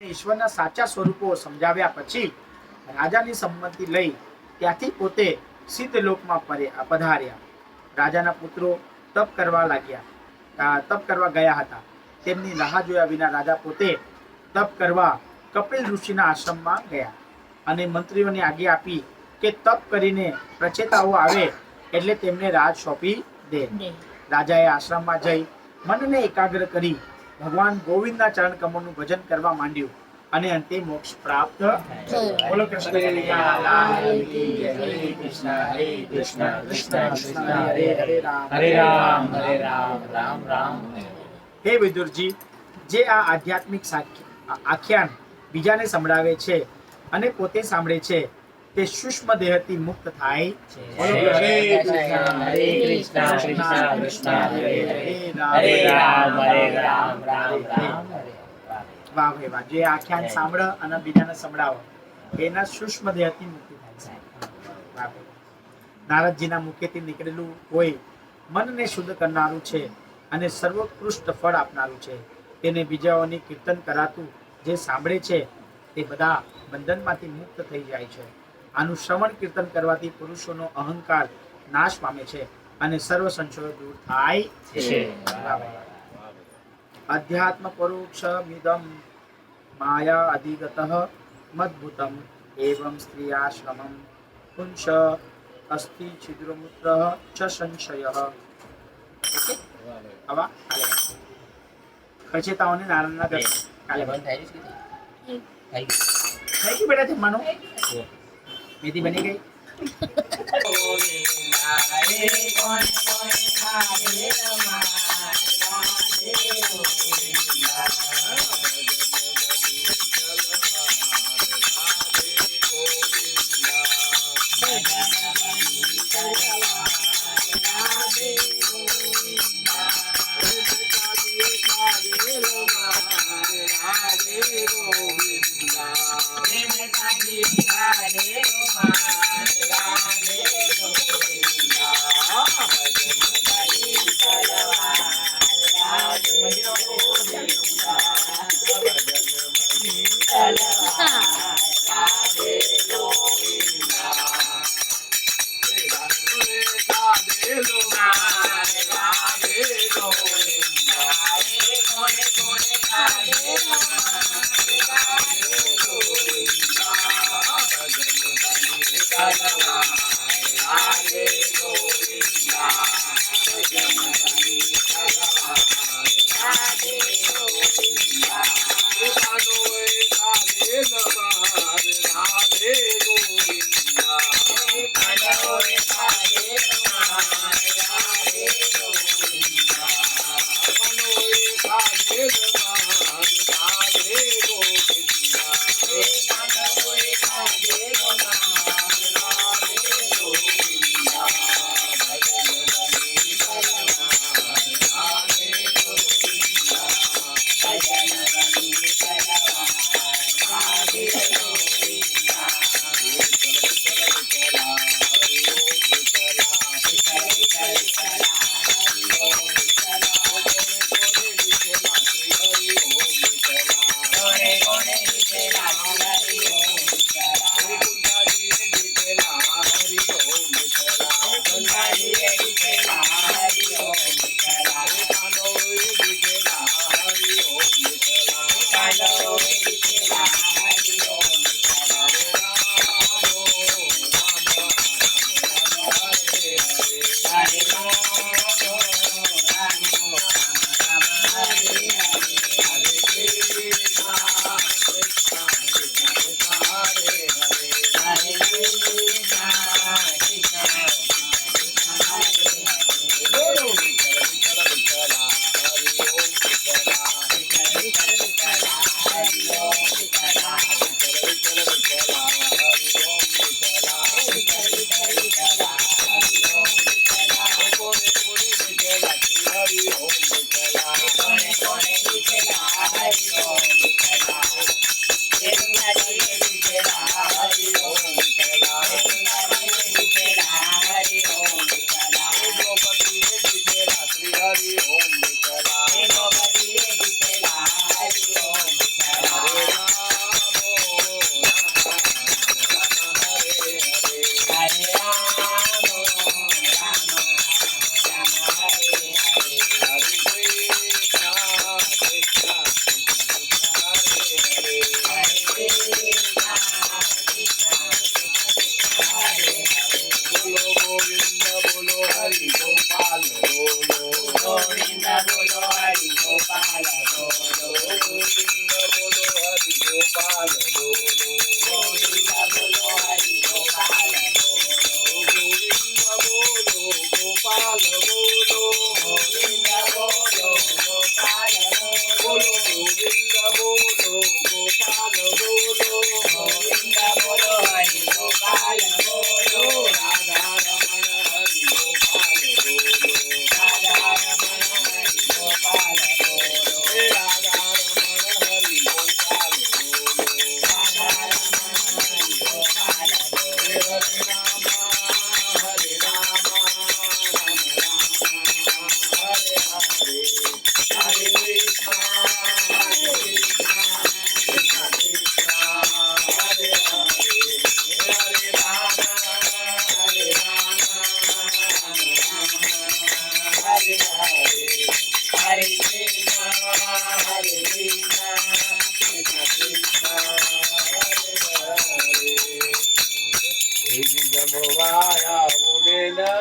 ઈશ્વરના સાચા સ્વરૂપો સમજાવ્યા પછી રાજાની સંમતિ લઈ ત્યાંથી પોતે સિદ્ધ લોકમાં પધાર્યા. રાજાના પુત્રો તપ કરવા લાગ્યા તપ કરવા ગયા હતા. તેમની રાહ જોયા વિના રાજા પોતે તપ કરવા કપિલ ઋષિના આશ્રમમાં ગયા અને મંત્રીઓને આજ્ઞા આપી કે તપ કરીને પ્રચેતાઓ આવે એટલે તેમને રાજ સોંપી દે. રાજાએ આશ્રમમાં જઈ મનને એકાગ્ર કરી ભગવાન ગોવિંદના ચરણ કમળનું ભજન કરવા માંડ્યું અને અંતે મોક્ષ પ્રાપ્ત બોલો કૃષ્ણ. હરે કૃષ્ણ હરે કૃષ્ણ કૃષ્ણ કૃષ્ણ હરે હરે રામ હરે રામ હરે રામ રામ રામ હે વિદુરજી જે આ આધ્યાત્મિક આખ્યાન બીજાને સંભળાવે છે અને પોતે સાંભળે છે તે સૂક્ષ્મ દેહથી મુક્ત થાય છે વાહ ભાઈ વાહ જે આખ્યાન સાંભળે અને બીજાને સંભળાવો એના સૂક્ષ્મ દેહથી મુક્તિ થાય છે નારદજીના મુખેથી નીકળેલું હોય મનને શુદ્ધ કરનારું છે અને સર્વોત્કૃષ્ટ ફળ આપનારું છે તેને બીજાઓની કીર્તન કરાતું જે સાંભળે છે તે બધા બંધનમાંથી મુક્ત થઈ જાય છે આનું શ્રવણ કીર્તન કરવાથી પુરુષોનો અહંકાર નાશ પામે છે અને સર્વ સંશયો દૂર થાય છે. અધ્યાત્મ પરોક્ષ મિદમ માયા અધિગત મદભૂતમ એવમ સ્ત્રી આશ્રમમ પુંશ અસ્થિ છિદ્રમૂત્ર ચ સંશય. આવા? ખચેતાઓને નારાયણના દર્શન કાલે બંધ થઈ ગયું. થઈ ગયું બેટા જમવાનું? મેથી બની ગઈ? Radhe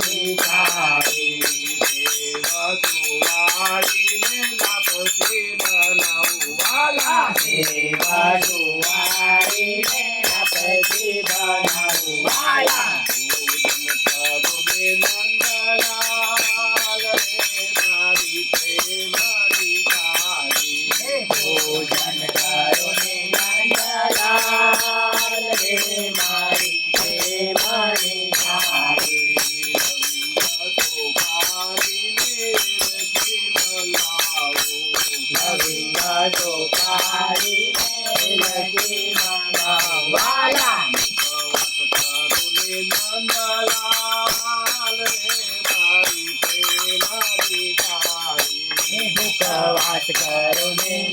回家。I got a name.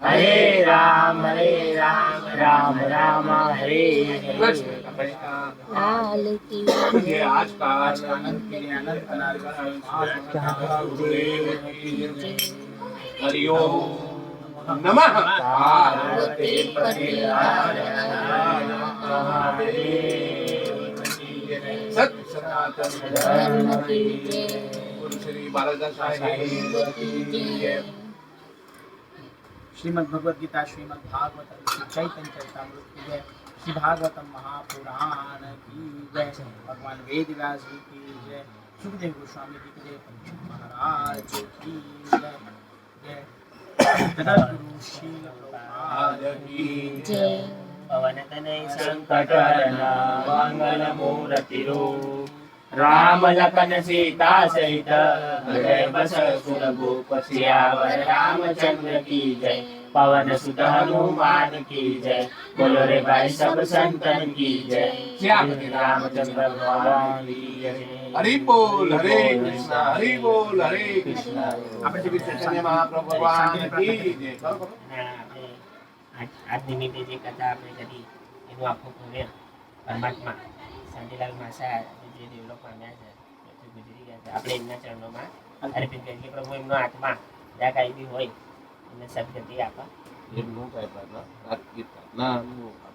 હરે રામ હરે રામ રામ રામ હરે હરે લાલ કી જે આજકાલ આનંદ કે આનંદ બાલદાસ સાહેબ श्रीमद्भगवद्गीता, श्रीमद्भागवतम श्री चैतन्य चैतामृत की जय श्री भागवत महापुराण की जय। भगवान वेद व्यास जी की जय। सुखदेव गोस्वामी जी की जय। परीक्षित महाराज की जय। जय जगद्गुरु पवन तनय संकट हरना લખન સીતા સહિત હૃદય બસ સુર ભૂપ સિયાવર રામચંદ્ર की जय पवन सुत हनुमान की जय बोलो रे भाई सब संतन की जय श्री रामचंद्र भगवान की जय હરિ બોલ હરે કૃષ્ણ હરિ બોલ હરે કૃષ્ણ આપણે જે ચૈતન્ય મહાપ્રભુ ભગવાન કી જય કરો, કરો. અને આપણે આજ આજ નિમિત્તે જે કથા આપણે કરી એનું આખું પુણ્ય પરમાત્મા શાંતિલાલ માસા જે પામ્યા છે જે ગુજરી ગયા છે. આપણે એમના ચરણોમાં અર્પિત કરીએ કે પ્રભુ એમનો આત્મા જ્યાં કાંઈ બી હોય એમને સદગતિ આપવા એમનું કહેતા હતા, રાજગીતા. ના, હું